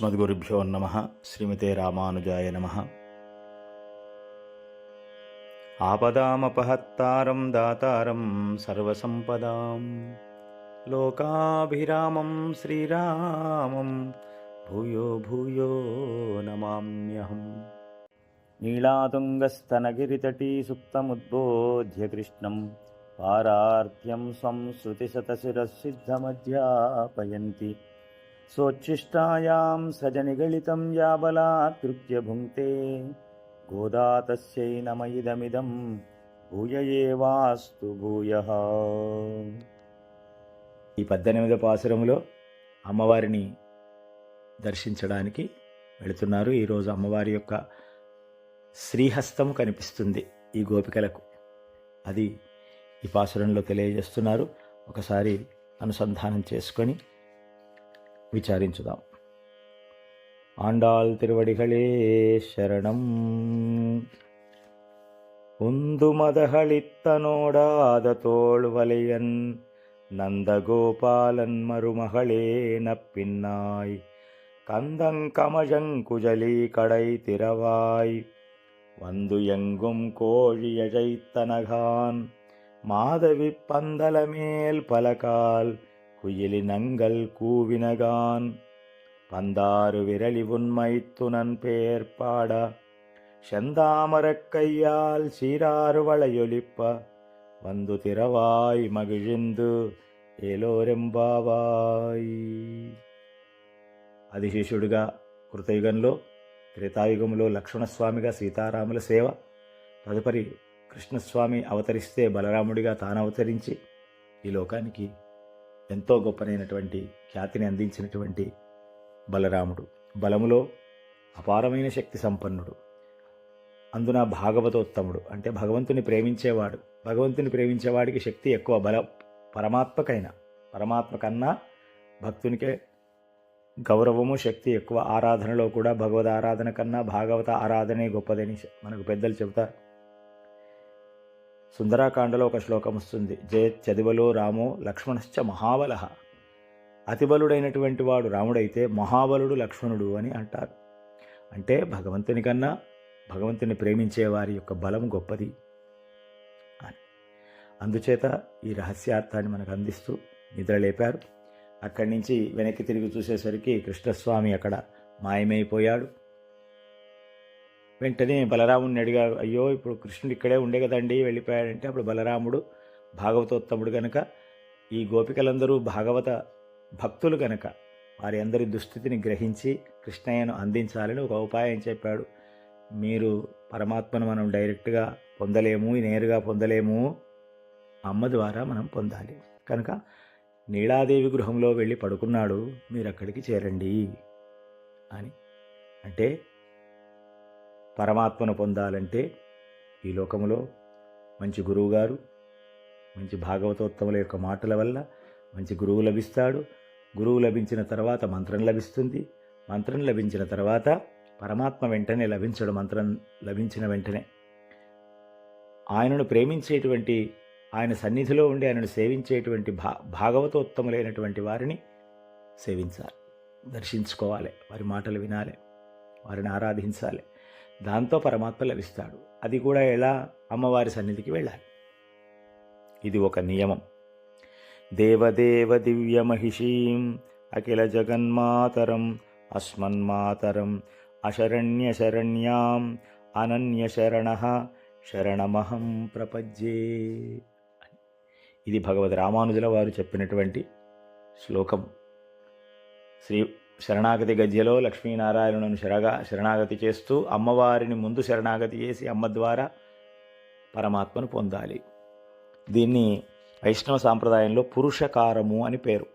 అస్మద్గురుభ్యో నమ. శ్రీమతే రామానుజాయ నమ. ఆపదామపహత్తారం దాతారం సర్వసంపదాం. లోకాభిరామం శ్రీరామం. భూయో భూయో నమామ్యహం నీలాతుంగస్తనగిరితటీ సుప్తముద్బోధ్య కృష్ణం పారార్థ్యం సంశ్రుతిశతశిరసిద్ధమధ్యాపయంతి శృతిశతశిరసిద్ధమధ్యాపయంతి సోచ్ఛిష్టాయాం సజనిగళితం యాబలాత్కృత్య భుంక్తే గోదా తస్యై నమ ఇదమిదం భూయ ఏవాస్తు భూయ ఈ పద్దెనిమిదవ పాసురంలో అమ్మవారిని దర్శించడానికి వెళుతున్నారు. ఈరోజు అమ్మవారి యొక్క శ్రీహస్తము కనిపిస్తుంది ఈ గోపికలకు. అది ఈ పాసురంలో తెలియజేస్తున్నారు. ఒకసారి అనుసంధానం చేసుకొని விசாரிச்சுதான் ஆண்டாள் திருவடிகளே சரணம். உந்து உந்துமதகளித்தனோடாத தோள்வலையன் நந்தகோபாலன் மருமகளே நப்பின்னாய். கந்தங்கமழங்குஜலி கடை திறவாய். வந்து எங்கும் கோழியழைத்தனகான் மாதவி பந்தலமேல் பலகால். குயிலினங்கள் கூவினகான் பந்தாறு விரலி உண்மை துணன் பேர்பாட செந்தாமரக் கையால் சீராறு வளையொலிப்ப வந்து திறவாய் అది ఏలోరెంబావాయ్ కృతయుగంలో త్రేతాయుగంలో లక్ష్మణస్వామిగా సీతారాముల సేవ తదుపరి కృష్ణస్వామి అవతరిస్తే బలరాముడిగా తాను అవతరించి ఈ లోకానికి ఎంతో గొప్పనైనటువంటి ఖ్యాతిని అందించినటువంటి బలరాముడు. బలములో అపారమైన శక్తి సంపన్నుడు. అందున భాగవతోత్తముడు. అంటే భగవంతుని ప్రేమించేవాడు. భగవంతుని ప్రేమించేవాడికి శక్తి ఎక్కువ. బల పరమాత్మకైన. పరమాత్మ కన్నా భక్తునికే గౌరవము శక్తి ఎక్కువ. ఆరాధనలో కూడా భగవద్ ఆరాధన కన్నా భాగవత ఆరాధనే గొప్పదని మనకు పెద్దలు చెబుతారు. సుందరాకాండలో ఒక శ్లోకం వస్తుంది. జయ చదివలో రామో లక్ష్మణశ్చ మహాబల. అతిబలుడైనటువంటి వాడు రాముడైతే మహాబలుడు లక్ష్మణుడు అని అంటారు. అంటే భగవంతుని కన్నా భగవంతుని ప్రేమించే వారి యొక్క బలం గొప్పది అని. అందుచేత ఈ రహస్యార్థాన్ని మనకు అందిస్తూ నిద్రలేపారు అక్కడి నుంచి వెనక్కి తిరిగి చూసేసరికి కృష్ణస్వామి అక్కడ మాయమైపోయాడు. వెంటనే బలరాముడిని అడిగాడు అయ్యో ఇప్పుడు కృష్ణుడు ఇక్కడే ఉండే కదండి వెళ్ళిపోయాడంటే అప్పుడు బలరాముడు భాగవతోత్తముడు గనక ఈ గోపికలందరూ భాగవత భక్తులు గనక వారి అందరి దుస్థితిని గ్రహించి కృష్ణయ్యను అందించాలని ఒక ఉపాయం చెప్పాడు. మీరు పరమాత్మను మనం డైరెక్ట్గా పొందలేము నేరుగా పొందలేము. అమ్మ ద్వారా మనం పొందాలి. కనుక నీలాదేవి గృహంలో వెళ్ళి పడుకున్నాడు మీరు అక్కడికి చేరండి అని. అంటే పరమాత్మను పొందాలంటే ఈ లోకములో మంచి గురువుగారు మంచి భాగవతోత్తముల యొక్క మాటల వల్ల మంచి గురువు లభిస్తాడు. గురువు లభించిన తర్వాత మంత్రం లభిస్తుంది. మంత్రం లభించిన తర్వాత పరమాత్మ వెంటనే లభించడు మంత్రం లభించిన వెంటనే. ఆయనను ప్రేమించేటువంటి ఆయన సన్నిధిలో ఉండి ఆయనను సేవించేటువంటి భా భాగవతోత్తములైనటువంటి వారిని సేవించాలి. దర్శించుకోవాలి. వారి మాటలు వినాలి. వారిని ఆరాధించాలి. దాంతో పరమాత్మ లభిస్తాడు. అది కూడా ఎలా? అమ్మవారి సన్నిధికి వెళ్ళాలి. ఇది ఒక నియమం. దేవదేవ దివ్యమహిషీం అఖిల జగన్మాతరం అస్మన్మాతరం అశరణ్య శరణ్యాం అనన్య శరణ శరణమహం ప్రపజ్యే ఇది భగవద్ రామానుజుల వారు చెప్పినటువంటి శ్లోకం. శ్రీ శరణాగతి గద్యలో లక్ష్మీనారాయణను శరగా శరణాగతి చేస్తూ అమ్మవారిని ముందు శరణాగతి చేసి అమ్మ ద్వారా పరమాత్మను పొందాలి. దీన్ని వైష్ణవ సాంప్రదాయంలో పురుషకారము అని పేరు.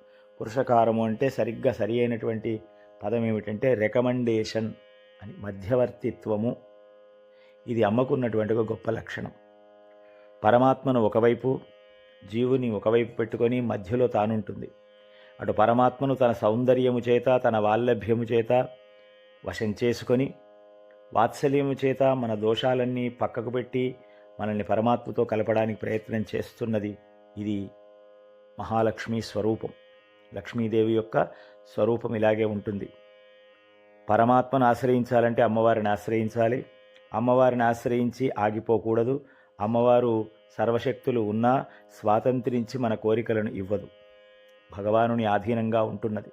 పురుషకారము అంటే సరిగ్గా సరి అయినటువంటి పదం ఏమిటంటే రికమెండేషన్ అని మధ్యవర్తిత్వము. ఇది అమ్మకున్నటువంటి ఒక గొప్ప లక్షణం. పరమాత్మను ఒకవైపు జీవుని ఒకవైపు పెట్టుకొని మధ్యలో తానుంటుంది. అటు పరమాత్మను తన సౌందర్యము చేత తన వాల్లభ్యము చేత వశం చేసుకొని వాత్సల్యము చేత మన దోషాలన్నీ పక్కకు పెట్టి మనల్ని పరమాత్మతో కలపడానికి ప్రయత్నం చేస్తున్నది ఇది మహాలక్ష్మి స్వరూపం. లక్ష్మీదేవి యొక్క స్వరూపం ఇలాగే ఉంటుంది. పరమాత్మను ఆశ్రయించాలంటే అమ్మవారిని ఆశ్రయించాలి. అమ్మవారిని ఆశ్రయించి ఆగిపోకూడదు. అమ్మవారు సర్వశక్తులు ఉన్నా స్వాతంత్రించి మన కోరికలను ఇవ్వదు. భగవానుని ఆధీనంగా ఉంటున్నది.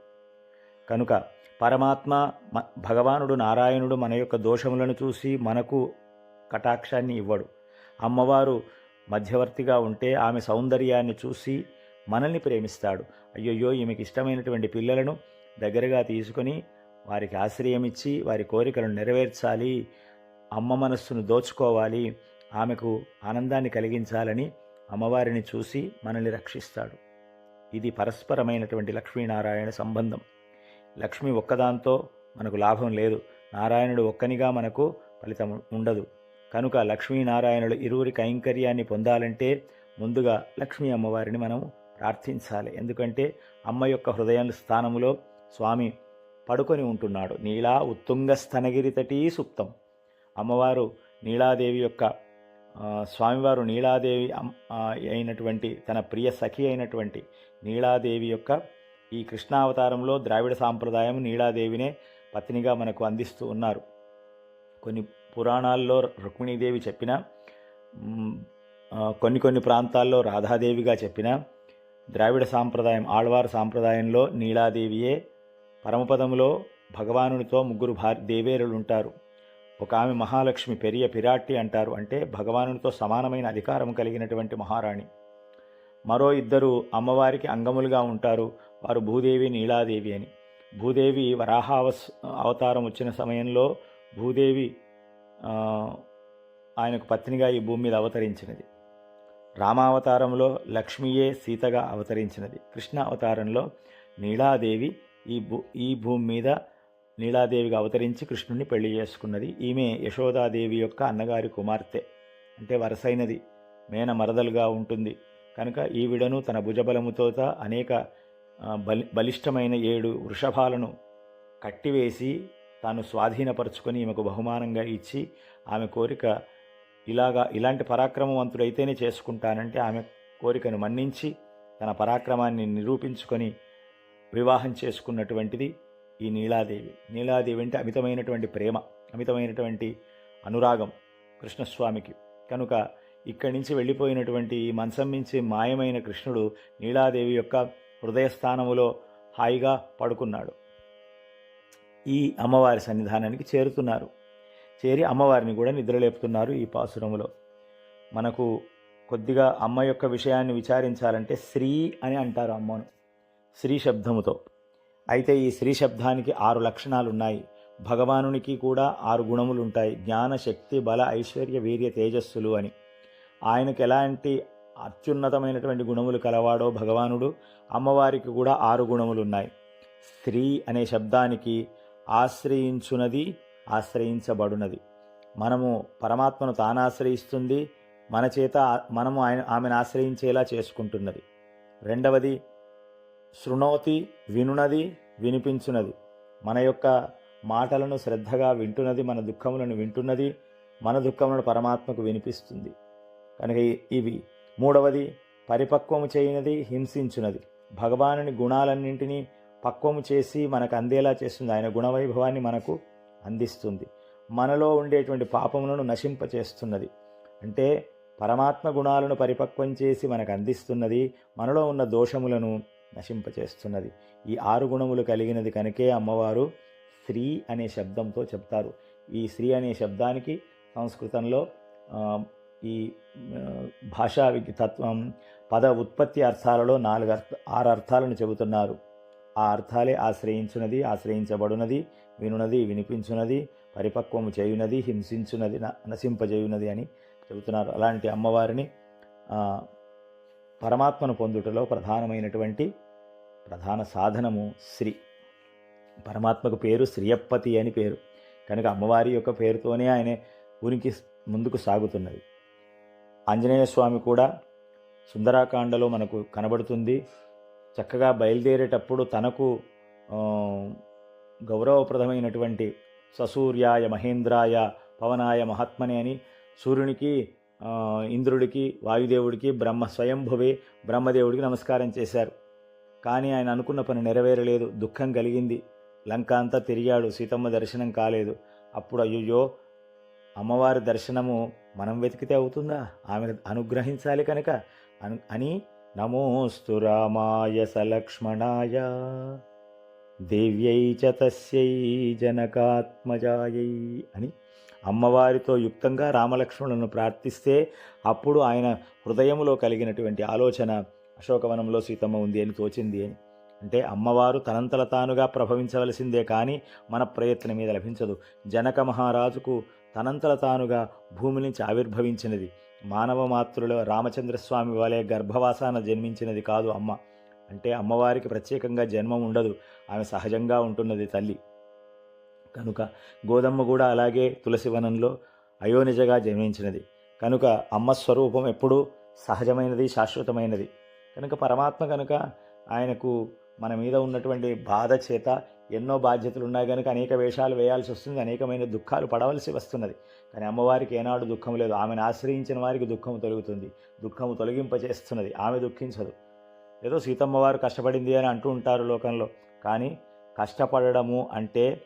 కనుక పరమాత్మ మ- భగవానుడు నారాయణుడు మన యొక్క దోషములను చూసి మనకు కటాక్షాన్ని ఇవ్వడు. అమ్మవారు మధ్యవర్తిగా ఉంటే ఆమె సౌందర్యాన్ని చూసి మనల్ని ప్రేమిస్తాడు. అయ్యయ్యో ఈమెకి ఇష్టమైనటువంటి పిల్లలను దగ్గరగా తీసుకొని వారికి ఆశ్రయం ఇచ్చి వారి కోరికలను నెరవేర్చాలి. అమ్మ మనస్సును దోచుకోవాలి. ఆమెకు ఆనందాన్ని కలిగించాలని అమ్మవారిని చూసి మనల్ని రక్షిస్తాడు. ఇది పరస్పరమైనటువంటి లక్ష్మీనారాయణ సంబంధం. లక్ష్మి ఒక్కదాంతో మనకు లాభం లేదు. నారాయణుడు ఒక్కనిగా మనకు ఫలితం ఉండదు. కనుక లక్ష్మీనారాయణుడు ఇరువురి కైంకర్యాన్ని పొందాలంటే ముందుగా లక్ష్మీ అమ్మవారిని మనం ప్రార్థించాలి. ఎందుకంటే అమ్మ యొక్క హృదయం స్థానములో స్వామి పడుకొని ఉంటున్నాడు. నీలా ఉత్తుంగ స్థనగిరి తటీ సుప్తం. అమ్మవారు నీలాదేవి యొక్క స్వామివారు నీలాదేవి అయినటువంటి తన ప్రియ సఖి అయినటువంటి నీళాదేవి యొక్క ఈ కృష్ణావతారంలో ద్రావిడ సాంప్రదాయం నీళాదేవినే పత్నిగా మనకు అందిస్తూ ఉన్నారు. కొన్ని పురాణాల్లో రుక్మిణీదేవి చెప్పిన కొన్ని కొన్ని ప్రాంతాల్లో రాధాదేవిగా చెప్పిన ద్రావిడ సాంప్రదాయం ఆళ్వారు సాంప్రదాయంలో నీలాదేవియే పరమపదములో భగవానునితో ముగ్గురు భార్ దేవేరులు ఉంటారు ఒక ఆమె మహాలక్ష్మి పెరియ పిరాట్టి అంటారు. అంటే భగవానునితో సమానమైన అధికారం కలిగినటువంటి మహారాణి. మరో ఇద్దరు అమ్మవారికి అంగములుగా ఉంటారు. వారు భూదేవి నీలాదేవి అని. భూదేవి వరాహ అవతారం వచ్చిన సమయంలో భూదేవి ఆయనకు పత్నిగా ఈ భూమి మీద అవతరించినది. రామావతారంలో లక్ష్మీయే సీతగా అవతరించినది. కృష్ణ అవతారంలో నీలాదేవి ఈ భూ ఈ భూమి మీద నీలాదేవిగా అవతరించి కృష్ణుని పెళ్ళి చేసుకున్నది. ఈమె యశోదాదేవి యొక్క అన్నగారి కుమార్తె. అంటే వరసైనది. మేన మరదలుగా ఉంటుంది. కనుక ఈవిడను తన భుజబలముతో అనేక బలి బలిష్టమైన ఏడు వృషభాలను కట్టివేసి తాను స్వాధీనపరుచుకొని ఈమెకు బహుమానంగా ఇచ్చి ఆమె కోరిక ఇలాగా ఇలాంటి పరాక్రమవంతుడైతేనే చేసుకుంటానంటే ఆమె కోరికను మన్నించి తన పరాక్రమాన్ని నిరూపించుకొని వివాహం చేసుకున్నటువంటిది ఈ నీలాదేవి. నీలాదేవి అంటే అమితమైనటువంటి ప్రేమ అమితమైనటువంటి అనురాగం కృష్ణస్వామికి. కనుక ఇక్కడి నుంచి వెళ్ళిపోయినటువంటి ఈ మంచం నుంచి మాయమైన కృష్ణుడు నీలాదేవి యొక్క హృదయస్థానములో హాయిగా పడుకున్నాడు. ఈ అమ్మవారి సన్నిధానానికి చేరుతున్నారు. చేరి అమ్మవారిని కూడా నిద్రలేపుతున్నారు ఈ పాసురములో మనకు కొద్దిగా అమ్మ యొక్క విషయాన్ని విచారించాలంటే శ్రీ అని అంటారు అమ్మను శ్రీ శబ్దముతో. అయితే ఈ శ్రీ శబ్దానికి ఆరు లక్షణాలు ఉన్నాయి భగవానునికి కూడా ఆరు గుణములు ఉంటాయి జ్ఞాన శక్తి బల ఐశ్వర్య వీర్య తేజస్సులు అని. ఆయనకు ఎలాంటి అత్యున్నతమైనటువంటి గుణములు కలవాడో భగవానుడు అమ్మవారికి కూడా ఆరు గుణములు ఉన్నాయి స్త్రీ అనే శబ్దానికి ఆశ్రయించునది ఆశ్రయించబడునది. మనము పరమాత్మను తాను ఆశ్రయిస్తుంది మన చేత మనము ఆయన ఆమెను ఆశ్రయించేలా చేసుకుంటున్నది. రెండవది శృణోతి వినునది వినిపించునది. మన యొక్క మాటలను శ్రద్ధగా వింటున్నది మన దుఃఖములను వింటున్నది మన దుఃఖములను పరమాత్మకు వినిపిస్తుంది. కనుక ఇవి మూడవది పరిపక్వము చేయనది హింసించునది. భగవానుని గుణాలన్నింటినీ పక్వము చేసి మనకు అందేలా చేస్తుంది. ఆయన గుణవైభవాన్ని మనకు అందిస్తుంది. మనలో ఉండేటువంటి పాపములను నశింపచేస్తున్నది. అంటే పరమాత్మ గుణాలను పరిపక్వం చేసి మనకు అందిస్తున్నది మనలో ఉన్న దోషములను నశింపచేస్తున్నది. ఈ ఆరు గుణములు కలిగినది కనుకే అమ్మవారు స్త్రీ అనే శబ్దంతో చెప్తారు. ఈ స్త్రీ అనే శబ్దానికి సంస్కృతంలో ఈ భాషా విగ్- తత్వం పద ఉత్పత్తి అర్థాలలో నాలుగు అర్థ ఆరు అర్థాలను చెబుతున్నారు. ఆ అర్థాలే ఆశ్రయించున్నది ఆశ్రయించబడునది వినున్నది వినిపించున్నది పరిపక్వము చేయునది హింసించున్నది నశింపజేయునది అని చెబుతున్నారు. అలాంటి అమ్మవారిని పరమాత్మను పొందుటలో ప్రధానమైనటువంటి ప్రధాన సాధనము శ్రీ. పరమాత్మకు పేరు శ్రీయప్పతి అని పేరు. కనుక అమ్మవారి యొక్క పేరుతోనే ఆయన ఉనికి ముందుకు సాగుతున్నది. ఆంజనేయ స్వామి కూడా సుందరాకాండలో మనకు కనబడుతుంది. చక్కగా బయలుదేరేటప్పుడు తనకు గౌరవప్రదమైనటువంటి ససూర్యాయ మహేంద్రాయ పవనాయ మహాత్మనే అని సూర్యునికి ఇంద్రుడికి వాయుదేవుడికి బ్రహ్మ స్వయంభువే బ్రహ్మదేవుడికి నమస్కారం చేశారు. కానీ ఆయన అనుకున్న పని నెరవేరలేదు దుఃఖం కలిగింది. లంక అంతా తిరిగాడు సీతమ్మ దర్శనం కాలేదు. అప్పుడు అయ్యో అమ్మవారి దర్శనము మనం వెతికితే అవుతుందా? ఆమె అనుగ్రహించాలి కనుక. అను అని నమోస్తు రామాయ సలక్ష్మణాయ. దేవ్యై చ తస్యై జనకాత్మజాయై అని అమ్మవారితో యుక్తంగా రామలక్ష్మణులను ప్రార్థిస్తే అప్పుడు ఆయన హృదయంలో కలిగినటువంటి ఆలోచన అశోకవనంలో సీతమ్మ ఉంది అని తోచింది అని. అంటే అమ్మవారు తనంతల తానుగా ప్రభవించవలసిందే కానీ మన ప్రయత్నం మీద లభించదు. జనక మహారాజుకు తనంతల తానుగా భూమి నుంచి ఆవిర్భవించినది. మానవ మాతృలో రామచంద్రస్వామి వలె గర్భవాసాన జన్మించినది కాదు అమ్మ. అంటే అమ్మవారికి ప్రత్యేకంగా జన్మం ఉండదు. ఆమె సహజంగా ఉంటున్నది తల్లి. కనుక గోదమ్మ కూడా అలాగే తులసివనంలో అయోనిజగా జన్మించినది. కనుక అమ్మ స్వరూపం ఎప్పుడూ సహజమైనది శాశ్వతమైనది. కనుక పరమాత్మ కనుక ఆయనకు మన మీద ఉన్నటువంటి బాధ చేత ఎన్నో బాధ్యతలు ఉన్నాయి కనుక అనేక వేషాలు వేయాల్సి వస్తుంది అనేకమైన దుఃఖాలు పడవలసి వస్తున్నది. కానీ అమ్మవారికి ఏనాడు దుఃఖం లేదు. ఆమెను ఆశ్రయించిన వారికి దుఃఖం తొలుగుతుంది. దుఃఖము తొలగింపచేస్తున్నది. ఆమె దుఃఖించదు. ఏదో సీతమ్మవారు కష్టపడింది అని అంటూ ఉంటారు లోకంలో. కానీ కష్టపడడము అంటే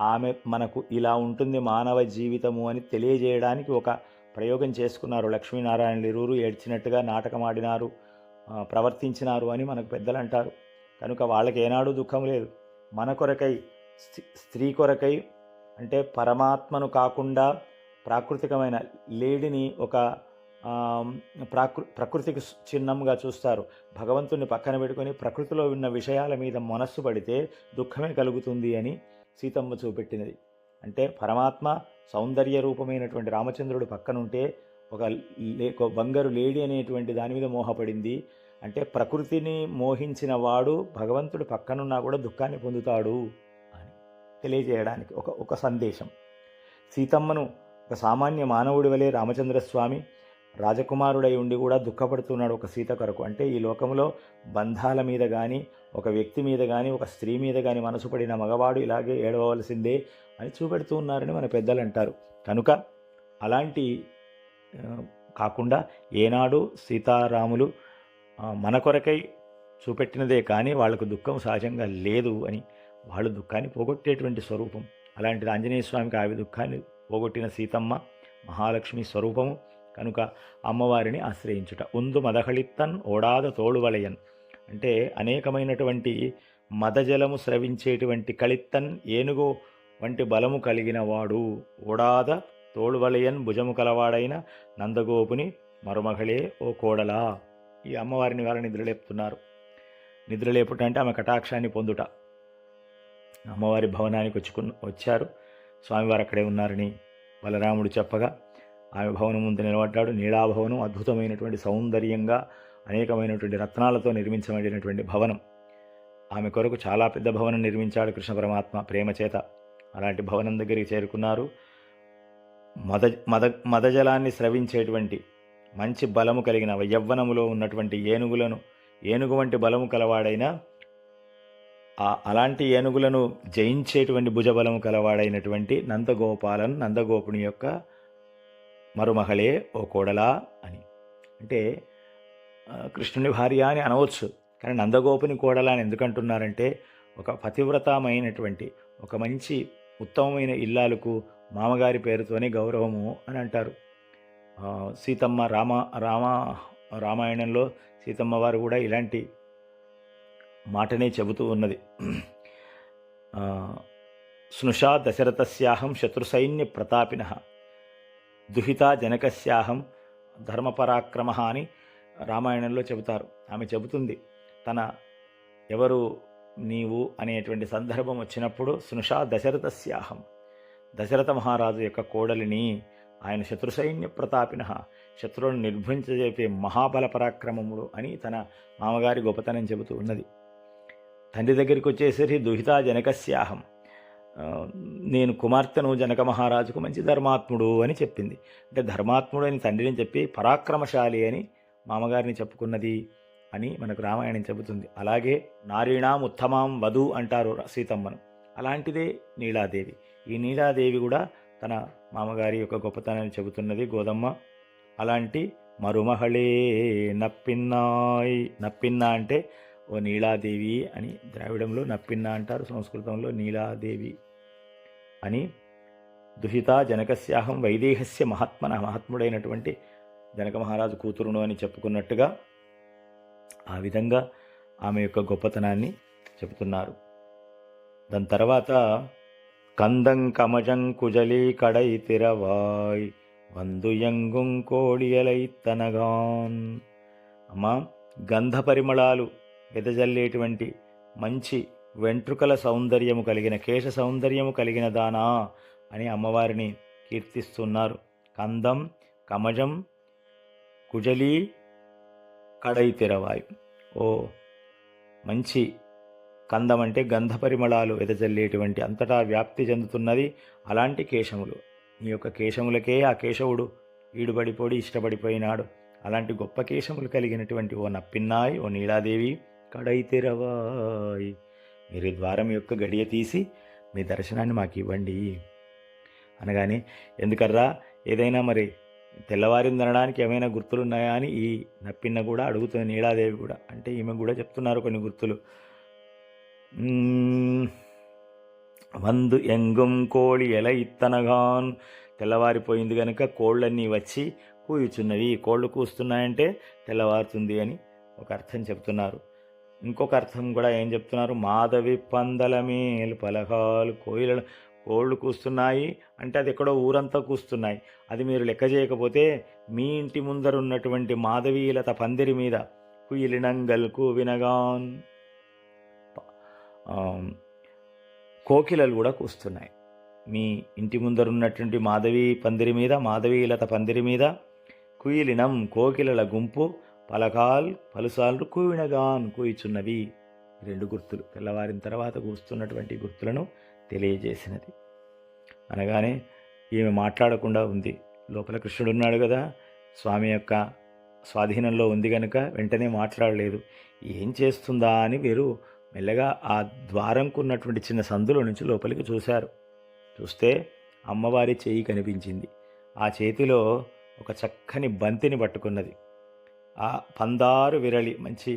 ఆమె మనకు ఇలా ఉంటుంది మానవ జీవితము అని తెలియజేయడానికి ఒక ప్రయోగం చేసుకున్నారు. లక్ష్మీనారాయణ ఇరువురు ఏడ్చినట్టుగా నాటకం ఆడినారు ప్రవర్తించినారు అని మనకు పెద్దలు అంటారు కనుక వాళ్ళకి ఏనాడు దుఃఖం లేదు. మన కొరకై స్త్రీ- కొరకై అంటే పరమాత్మను కాకుండా ప్రాకృతికమైన లేడిని ఒక ప్రాకృ ప్రకృతికి చిహ్నంగా చూస్తారు. భగవంతుని పక్కన పెట్టుకొని ప్రకృతిలో ఉన్న విషయాల మీద మనస్సు పడితే దుఃఖమే కలుగుతుంది అని సీతమ్మ చూపెట్టినది. అంటే పరమాత్మ సౌందర్య రూపమైనటువంటి రామచంద్రుడు పక్కనుంటే ఒక లే ఒక బంగారు లేడీ అనేటువంటి దాని మీద మోహపడింది. అంటే ప్రకృతిని మోహించిన వాడు భగవంతుడు పక్కనున్నా కూడా దుఃఖాన్ని పొందుతాడు అని తెలియజేయడానికి ఒక ఒక సందేశం. సీతమ్మను ఒక సామాన్య మానవుడి వలె రామచంద్రస్వామి రాజకుమారుడై ఉండి కూడా దుఃఖపడుతున్నాడు ఒక సీత కొరకు. అంటే ఈ లోకంలో బంధాల మీద కానీ ఒక వ్యక్తి మీద కానీ ఒక స్త్రీ మీద కానీ మనసు పడిన మగవాడు ఇలాగే ఏడవలసిందే అని చూపెడుతూ ఉన్నారని మన పెద్దలు అంటారు కనుక అలాంటి కాకుండా ఏనాడు సీతారాములు మన కొరకై చూపెట్టినదే కానీ వాళ్ళకు దుఃఖం సహజంగా లేదు అని వాళ్ళు దుఃఖాన్ని పోగొట్టేటువంటి స్వరూపం. అలాంటిది ఆంజనేయ స్వామికి ఆవి దుఃఖాన్ని పోగొట్టిన సీతమ్మ మహాలక్ష్మి స్వరూపము. కనుక అమ్మవారిని ఆశ్రయించుట. ఉందు మదహళిత్తన్ ఓడాద తోడువలయన్ అంటే అనేకమైనటువంటి మదజలము స్రవించేటువంటి కళిత్తన్ ఏనుగు వంటి బలము కలిగిన వాడు ఓడాద తోడువలయన్ భుజము కలవాడైన నందగోపుని మరుమగళే ఓ కోడలా. ఈ అమ్మవారిని వారు నిద్రలేపుతున్నారు నిద్రలేపుట అంటే ఆమె కటాక్షాన్ని పొందుట. అమ్మవారి భవనానికి వచ్చుకు వచ్చారు. స్వామివారు అక్కడే ఉన్నారని బలరాముడు చెప్పగా ఆమె భవనం ముందు నిలబడ్డాడు. నీళాభవనం అద్భుతమైనటువంటి సౌందర్యంగా అనేకమైనటువంటి రత్నాలతో నిర్మించబడినటువంటి భవనం. ఆమె కొరకు చాలా పెద్ద భవనం నిర్మించాడు కృష్ణ పరమాత్మ ప్రేమ చేత. అలాంటి భవనం దగ్గరికి చేరుకున్నారు. మద మద మదజలాన్ని స్రవించేటువంటి మంచి బలము కలిగిన యవ్వనములో ఉన్నటువంటి ఏనుగులను ఏనుగు వంటి బలము కలవాడైన ఆ అలాంటి ఏనుగులను జయించేటువంటి భుజబలము కలవాడైనటువంటి నందగోపాలన్ నందగోపుని యొక్క మరుమహళే ఓ కోడలా అని. అంటే కృష్ణుని భార్య అని అనవచ్చు కానీ నందగోపుని కోడలా అని ఎందుకంటున్నారంటే ఒక పతివ్రతమైనటువంటి ఒక మంచి ఉత్తమమైన ఇల్లాలకు మామగారి పేరుతోనే గౌరవము అని అంటారు. సీతమ్మ రామ రామ రామాయణంలో సీతమ్మ వారు కూడా ఇలాంటి మాటనే చెబుతూ ఉన్నది. స్నుషా దశరథస్యాహం శత్రుసైన్య ప్రతాపిన దుహిత జనకస్యాహం ధర్మపరాక్రమ అని రామాయణంలో చెబుతారు. ఆమె చెబుతుంది తన ఎవరు నీవు అనేటువంటి సందర్భం వచ్చినప్పుడు స్నుషా దశరథస్యాహం దశరథ మహారాజు యొక్క కోడలిని ఆయన శత్రుసైన్య ప్రతాపిన. శత్రువును నిర్భంచజేపే మహాబల పరాక్రమముడు అని తన మామగారి గొప్పతనం చెబుతూ ఉన్నది. తండ్రి దగ్గరికి వచ్చేసరికి దుహితా జనకస్యాహం నేను కుమార్తెను జనక మహారాజుకు మంచి ధర్మాత్ముడు అని చెప్పింది. అంటే ధర్మాత్ముడు అని తండ్రిని చెప్పి పరాక్రమశాలి అని మామగారిని చెప్పుకున్నది అని మనకు రామాయణం చెబుతుంది. అలాగే నారీణాం ఉత్తమాం వధు అంటారు సీతమ్మను. అలాంటిదే నీలాదేవి. ఈ నీలాదేవి కూడా తన మామగారి యొక్క గొప్పతనాన్ని చెబుతున్నది గోదమ్మ. అలాంటి మరుమహళే నప్పిన్నాయ్. నప్పిన్న అంటే ఓ నీలాదేవి అని ద్రావిడంలో నప్పిన్న అంటారు సంస్కృతంలో నీలాదేవి అని. దుహిత జనకస్యాహం వైదేహస్య మహాత్మన మహాత్ముడైనటువంటి జనక మహారాజు కూతురును అని చెప్పుకున్నట్టుగా ఆ విధంగా ఆమె యొక్క గొప్పతనాన్ని చెబుతున్నారు. దాని తర్వాత కందం కమజం కుజలీ కడై తిరవాయ్ వందు యంగుం కోడియలై తనగాన్. అమ్మా గంధ పరిమళాలు వెదజల్లేటువంటి మంచి వెంట్రుకల సౌందర్యము కలిగిన కేశ సౌందర్యము కలిగిన దానా అని అమ్మవారిని కీర్తిస్తున్నారు. కందం కమజం కుజలి కడై తెరవాయు. ఓ మంచి కందం అంటే గంధ పరిమళాలు వెదజల్లేటువంటి అంతటా వ్యాప్తి చెందుతున్నది అలాంటి కేశములు. నీ యొక్క కేశములకే ఆ కేశవుడు ఈడుబడిపోడి ఇష్టపడిపోయినాడు. అలాంటి గొప్ప కేశములు కలిగినటువంటి ఓ నప్పిన్నాయి ఓ నీలాదేవి కడైతెరవాయి. మీరు ద్వారం యొక్క గడియ తీసి మీ దర్శనాన్ని మాకు ఇవ్వండి. అనగానే ఎందుకర్రా ఏదైనా మరి తెల్లవారిందనడానికి ఏమైనా గుర్తులు ఉన్నాయా అని ఈ నప్పిన్న కూడా అడుగుతుంది నీలాదేవి కూడా. అంటే ఈమె కూడా చెప్తున్నారు కొన్ని గుర్తులు. వందు ఎంగుం కోడి ఎల ఇత్తనగాన్. తెల్లవారిపోయింది కనుక కోళ్ళన్నీ వచ్చి కూయుచున్నవి. కోళ్ళు కూస్తున్నాయంటే తెల్లవారుతుంది అని ఒక అర్థం చెప్తున్నారు. ఇంకొక అర్థం కూడా ఏం చెప్తున్నారు? మాధవి పందల మేలు పలహాలు కోయిల కోళ్ళు కూస్తున్నాయి అంటే అది ఎక్కడో ఊరంతా కూస్తున్నాయి. అది మీరు లెక్క చేయకపోతే మీ ఇంటి ముందర ఉన్నటువంటి మాధవీలత పందిరి మీద కుయిలినంగల్కు వినగాన్ కోకిలలు కూడా కూస్తున్నాయి. మీ ఇంటి ముందర ఉన్నటువంటి మాధవి పందిరి మీద మాధవీలత పందిరి మీద కుయిలినం కోకిలల గుంపు పలకాల్ పలుసార్లు కూవినగాన్ కూయిచున్నవి. రెండు గుర్తులు తెల్లవారిన తర్వాత కూస్తున్నటువంటి గుర్తులను తెలియజేసినది. అనగానే ఈమె మాట్లాడకుండా ఉంది. లోపల కృష్ణుడు ఉన్నాడు కదా స్వామి యొక్క స్వాధీనంలో ఉంది కనుక వెంటనే మాట్లాడలేదు. ఏం చేస్తుందా అని వీరు మెల్లగా ఆ ద్వారంకు ఉన్నటువంటి చిన్న సందులో నుంచి లోపలికి చూశారు. చూస్తే అమ్మవారి చేయి కనిపించింది. ఆ చేతిలో ఒక చక్కని బంతిని పట్టుకున్నది. ఆ పందారు విరలి మంచి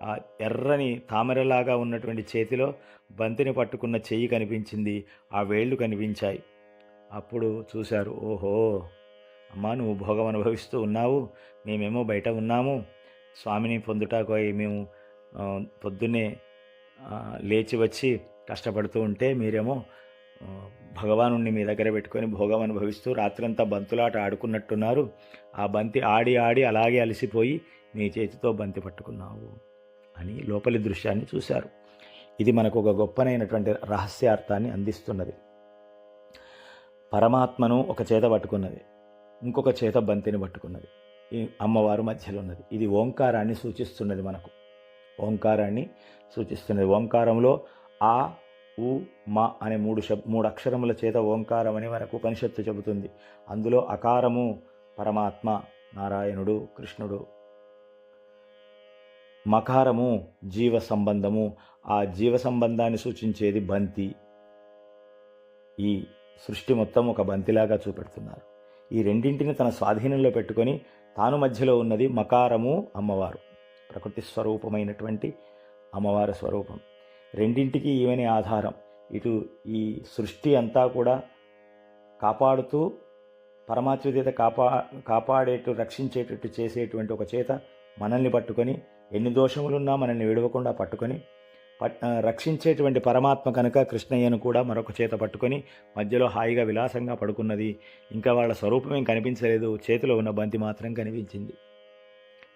ఆ ఎర్రని తామరలాగా ఉన్నటువంటి చేతిలో బంతిని పట్టుకున్న చెయ్యి కనిపించింది. ఆ వేళ్ళు కనిపించాయి. అప్పుడు చూశారు ఓహో! అమ్మా నువ్వు భోగం అనుభవిస్తూ ఉన్నావు. మేమేమో బయట ఉన్నాము. స్వామిని పొందుటాకోయి మేము పొద్దున్నే లేచి వచ్చి కష్టపడుతూ ఉంటే మీరేమో భగవాను మీ దగ్గర పెట్టుకొని భోగం అనుభవిస్తూ రాత్రంతా బంతులాట ఆడుకున్నట్టున్నారు. ఆ బంతి ఆడి ఆడి అలాగే అలసిపోయి మీ చేతితో బంతి పట్టుకున్నావు అని లోపలి దృశ్యాన్ని చూశారు. ఇది మనకు ఒక గొప్పనైనటువంటి రహస్యార్థాన్ని అందిస్తున్నది. పరమాత్మను ఒక చేత పట్టుకున్నది ఇంకొక చేత బంతిని పట్టుకున్నది ఈ అమ్మవారు మధ్యలో ఉన్నది. ఇది ఓంకారాన్ని సూచిస్తున్నది మనకు. ఓంకారాన్ని సూచిస్తున్నది ఓంకారంలో ఆ ఉ మ అనే మూడు శబ్ మూడు అక్షరముల చేత ఓంకారం అని మనకు ఉపనిషత్తు చెబుతుంది. అందులో అకారము పరమాత్మ నారాయణుడు కృష్ణుడు. మకారము జీవ సంబంధము. ఆ జీవ సంబంధాన్ని సూచించేది బంతి. ఈ సృష్టి మొత్తం ఒక బంతిలాగా చూపెడుతున్నారు. ఈ రెండింటిని తన స్వాధీనంలో పెట్టుకొని తాను మధ్యలో ఉన్నది మకారము అమ్మవారు. ప్రకృతి స్వరూపమైనటువంటి అమ్మవారి స్వరూపం. రెండింటికి ఈమెనే ఆధారం? ఇటు ఈ సృష్టి అంతా కూడా కాపాడుతూ పరమాత్మదేత కాపా కాపాడేటు రక్షించేటట్టు చేసేటువంటి ఒక చేత మనల్ని పట్టుకొని ఎన్ని దోషములున్నా మనల్ని విడవకుండా పట్టుకొని పట్ రక్షించేటువంటి పరమాత్మ కనుక కృష్ణయ్యను కూడా మరొక చేత పట్టుకొని మధ్యలో హాయిగా విలాసంగా పడుకున్నది ఇంకా వాళ్ళ స్వరూపం ఏం కనిపించలేదు చేతిలో ఉన్న బంతి మాత్రం కనిపించింది.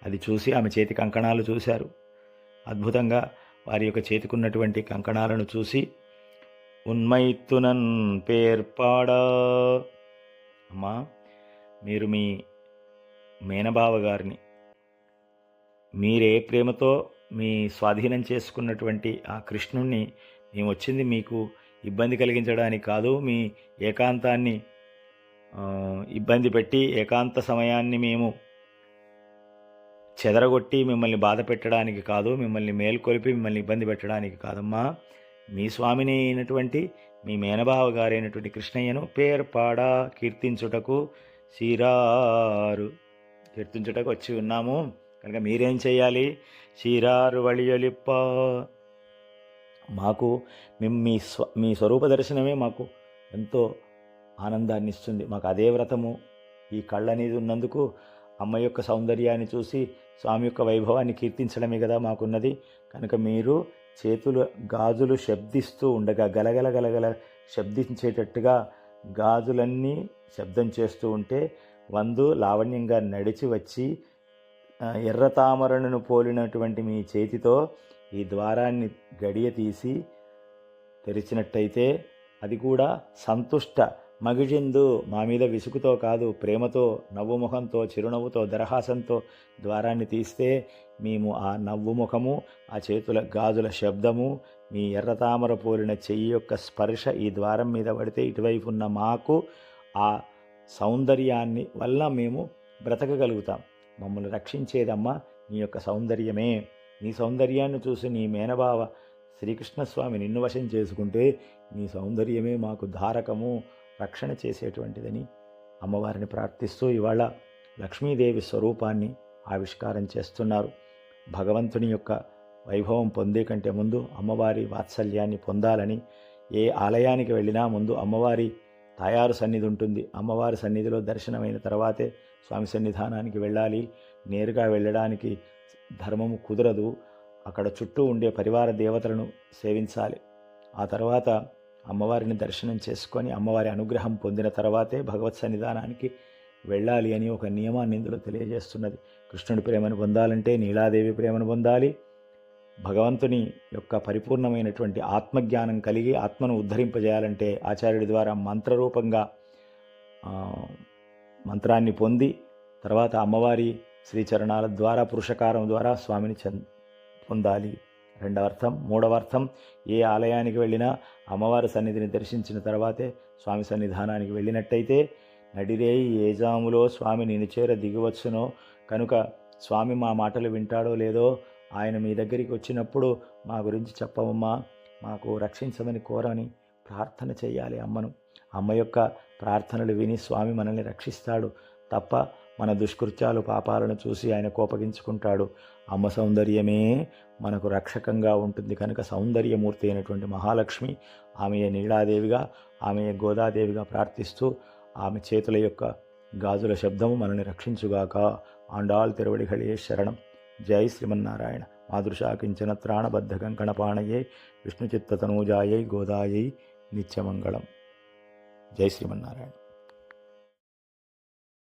అది చూసి ఆమె చేతి కంకణాలు చూశారు. అద్భుతంగా వారి యొక్క చేతికున్నటువంటి కంకణాలను చూసి ఉన్మైత్తునన్ పేర్పాడా. అమ్మా మీరు మీ మేనబావ గారిని మీరే ప్రేమతో మీ స్వాధీనం చేసుకున్నటువంటి ఆ కృష్ణుణ్ణి మేము వచ్చింది మీకు ఇబ్బంది కలిగించడానికి కాదు మీ ఏకాంతాన్ని ఇబ్బంది పెట్టి ఏకాంత సమయాన్ని మేము చెదరగొట్టి మిమ్మల్ని బాధ పెట్టడానికి కాదు మిమ్మల్ని మేల్కొలిపి మిమ్మల్ని ఇబ్బంది పెట్టడానికి కాదమ్మా. మీ స్వామిని అయినటువంటి మీ మేనబావ గారైనటువంటి కృష్ణయ్యను పేర్పాడ కీర్తించుటకు శిరారు కీర్తించుటకు వచ్చి ఉన్నాము. కనుక మీరేం చేయాలి? చీరారు వళియొలిప్ప మాకు మేము మీ స్వ మీ స్వరూప దర్శనమే మాకు ఎంతో ఆనందాన్ని ఇస్తుంది. మాకు అదే వ్రతము. ఈ కళ్ళ అనేది ఉన్నందుకు అమ్మ యొక్క సౌందర్యాన్ని చూసి స్వామి యొక్క వైభవాన్ని కీర్తించడమే కదా మాకున్నది. కనుక మీరు చేతులు గాజులు శబ్దిస్తూ ఉండగా గలగల గలగల శబ్దించేటట్టుగా గాజులన్నీ శబ్దం చేస్తూ ఉంటే వందు లావణ్యంగా నడిచి వచ్చి ఎర్ర తామరను పోలినటువంటి మీ చేతితో ఈ ద్వారాన్ని గడియ తీసి తెరిచినట్టయితే అది కూడా సంతుష్ట మగిజిందు మా మీద విసుగుతో కాదు ప్రేమతో నవ్వుముఖంతో చిరునవ్వుతో దరహాసంతో ద్వారాన్ని తీస్తే మేము ఆ నవ్వుముఖము ఆ చేతుల గాజుల శబ్దము మీ ఎర్రతామర పోలిన చెయ్యి యొక్క స్పర్శ ఈ ద్వారం మీద పడితే ఇటువైపు ఉన్న మాకు ఆ సౌందర్యాన్ని వల్ల మేము బ్రతకగలుగుతాం. మమ్మల్ని రక్షించేదమ్మా నీ యొక్క సౌందర్యమే. నీ సౌందర్యాన్ని చూసి నీ మేనబావ శ్రీకృష్ణస్వామి నిన్ను వశం చేసుకుంటే నీ సౌందర్యమే మాకు ధారకము. రక్షణ చేసేటువంటిదని అమ్మవారిని ప్రార్థిస్తూ ఇవాళ లక్ష్మీదేవి స్వరూపాన్ని ఆవిష్కారం చేస్తున్నారు. భగవంతుని యొక్క వైభవం పొందే కంటే ముందు అమ్మవారి వాత్సల్యాన్ని పొందాలని ఏ ఆలయానికి వెళ్ళినా ముందు అమ్మవారి తాయారు సన్నిధి ఉంటుంది. అమ్మవారి సన్నిధిలో దర్శనమైన తర్వాతే స్వామి సన్నిధానానికి వెళ్ళాలి. నేరుగా వెళ్ళడానికి ధర్మము కుదరదు. అక్కడ చుట్టూ ఉండే పరివార దేవతలను సేవించాలి. ఆ తర్వాత అమ్మవారిని దర్శనం చేసుకొని అమ్మవారి అనుగ్రహం పొందిన తర్వాతే భగవత్ సన్నిధానానికి వెళ్ళాలి అని ఒక నియమాన్ని ఇందులో తెలియజేస్తున్నది. కృష్ణుడి ప్రేమను పొందాలంటే నీలాదేవి ప్రేమను పొందాలి. భగవంతుని యొక్క పరిపూర్ణమైనటువంటి ఆత్మజ్ఞానం కలిగి ఆత్మను ఉద్ధరింపజేయాలంటే ఆచార్యుడి ద్వారా మంత్రరూపంగా మంత్రాన్ని పొంది తర్వాత అమ్మవారి శ్రీచరణాల ద్వారా పురుషకారం ద్వారా స్వామిని చెంద పొందాలి. రెండవ అర్థం మూడవ అర్థం ఏ ఆలయానికి వెళ్ళినా అమ్మవారి సన్నిధిని దర్శించిన తర్వాతే స్వామి సన్నిధానానికి వెళ్ళినట్టయితే నడిరేయి ఏజాములో స్వామి నిన్ను చేర దిగవచ్చునో కనుక స్వామి మా మాటలు వింటాడో లేదో ఆయన మీ దగ్గరికి వచ్చినప్పుడు మా గురించి చెప్పవమ్మా మాకు రక్షించమని కోరని ప్రార్థన చేయాలి అమ్మను. అమ్మ యొక్క ప్రార్థనలు విని స్వామి మనల్ని రక్షిస్తాడు తప్ప మన దుష్కృత్యాలు పాపాలను చూసి ఆయన కోపగించుకుంటాడు. అమ్మ సౌందర్యమే మనకు రక్షకంగా ఉంటుంది. కనుక సౌందర్యమూర్తి అయినటువంటి మహాలక్ష్మి ఆమె నీలాదేవిగా ఆమె గోదాదేవిగా ప్రార్థిస్తూ ఆమె చేతుల యొక్క గాజుల శబ్దము మనల్ని రక్షించుగాక. ఆండాల్ తిరువడిగళే శరణం. జై శ్రీమన్నారాయణ. మాదృశాకించన త్రాణబద్ధ కంకణపాణయే విష్ణుచిత్తతనూజాయై గోదాయై నిత్యమంగళం. జై శ్రీమన్నారాయణ.